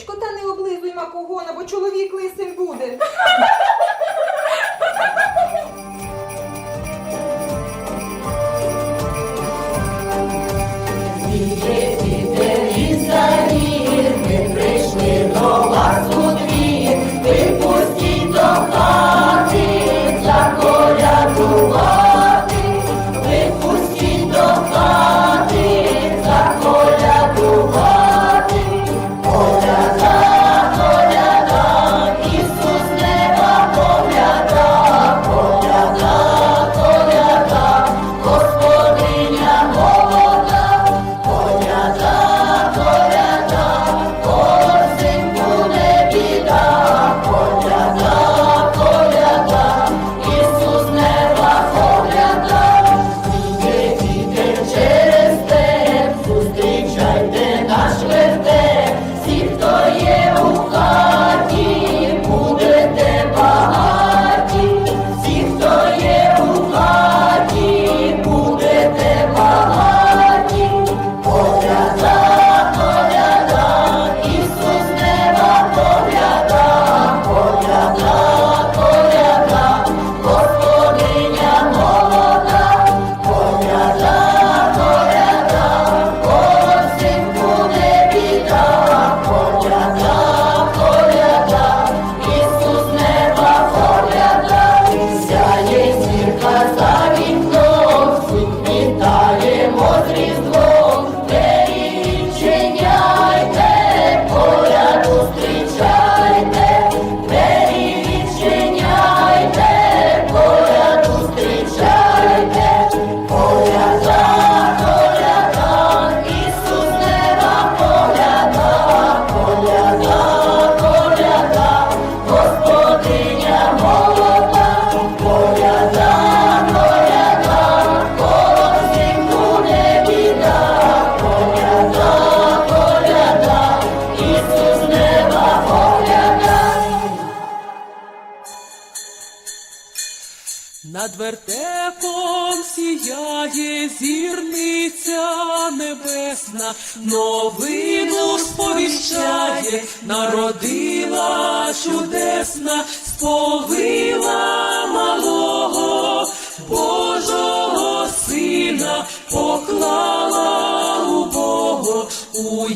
Сонечко, та не облизуй макогона, бо чоловік лисим буде. народила чудесна, сповила малого Божого сина, поклала у Бога у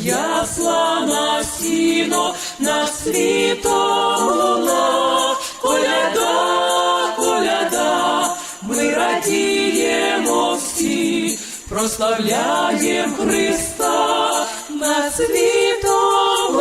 на сіно, на світом луна, коляда, коляда, ми радіємо всі, прославляєм Христа, на світом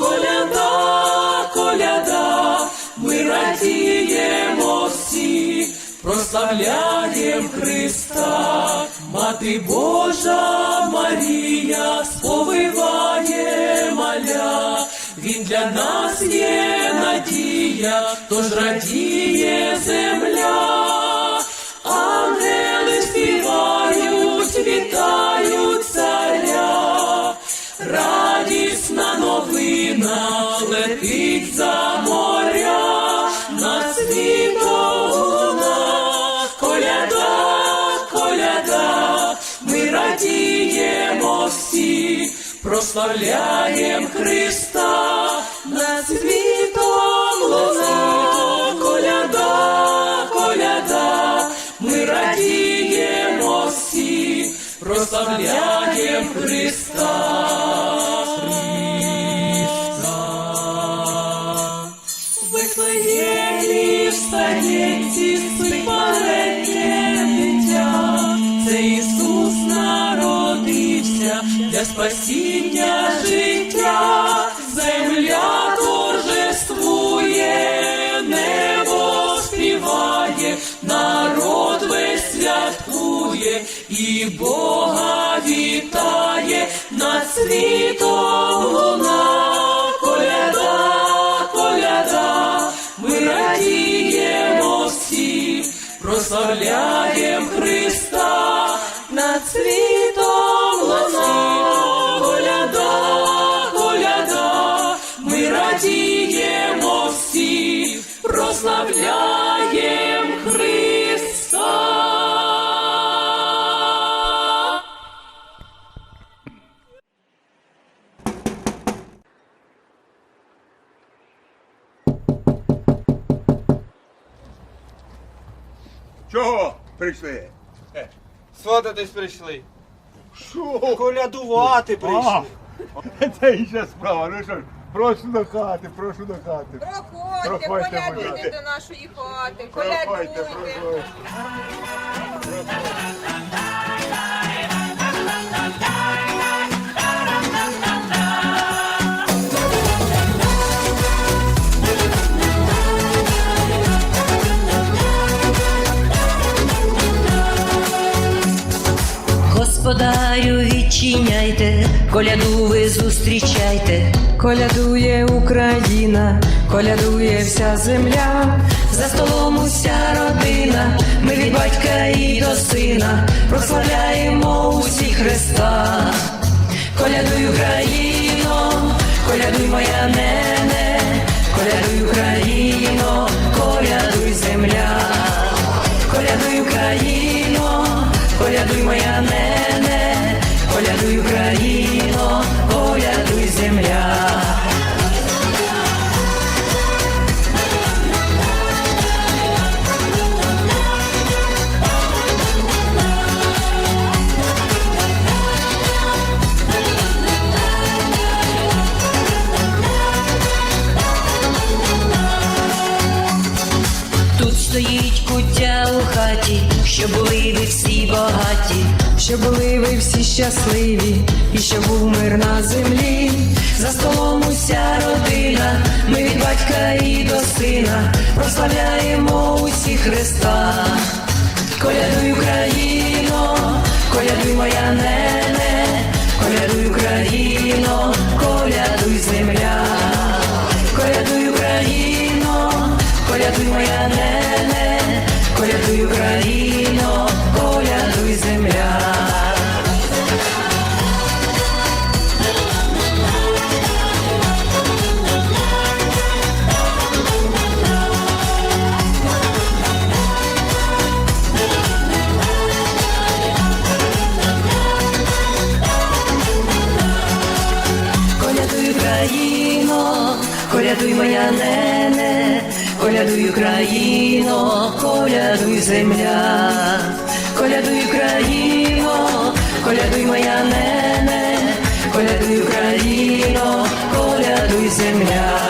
коляда, коляда, ми радіємо всі, прославляєм Христа, Мати Божа Марія сповиває маля, Він для нас є надія, тож радіє земля, прославляєм Христа, над світом луна, коляда, коляда, ми радіємо всі, прославляєм Христа. Для спасіння життя, земля торжествує, небо співає, народ весь святкує і Бога вітає над світом прославляєм Христа. Чого прийшли? Свататись прийшли. Що? Колядувати прийшли. А, це інша справа. Ну що ж, прошу до хати, прошу до хати. Проходьте, Проходьте, колядуйте ласка. до нашої хати, Проходьте, колядуйте. проходьте. Господарю відчиняйте, коляду ви зустрічайте, колядує Україна, колядує вся земля, за столом уся родина, ми від батька і до сина прославляємо усі Христа. Колядуй Україно, колядуй моя нене, колядуй Україно, колядуй земля. Колядуй Україно, колядуй моя нене, колядуй Україно, багаті, що були ви всі щасливі, і що був мир на землі. За столом уся родина, ми від батька і до сина прославляємо усі Христа. Колядуй Україно, колядуй моя нене, колядуй Україно, колядуй земля, колядуй Україно, колядуй моя нене, колядуй Україно, колядуй земля,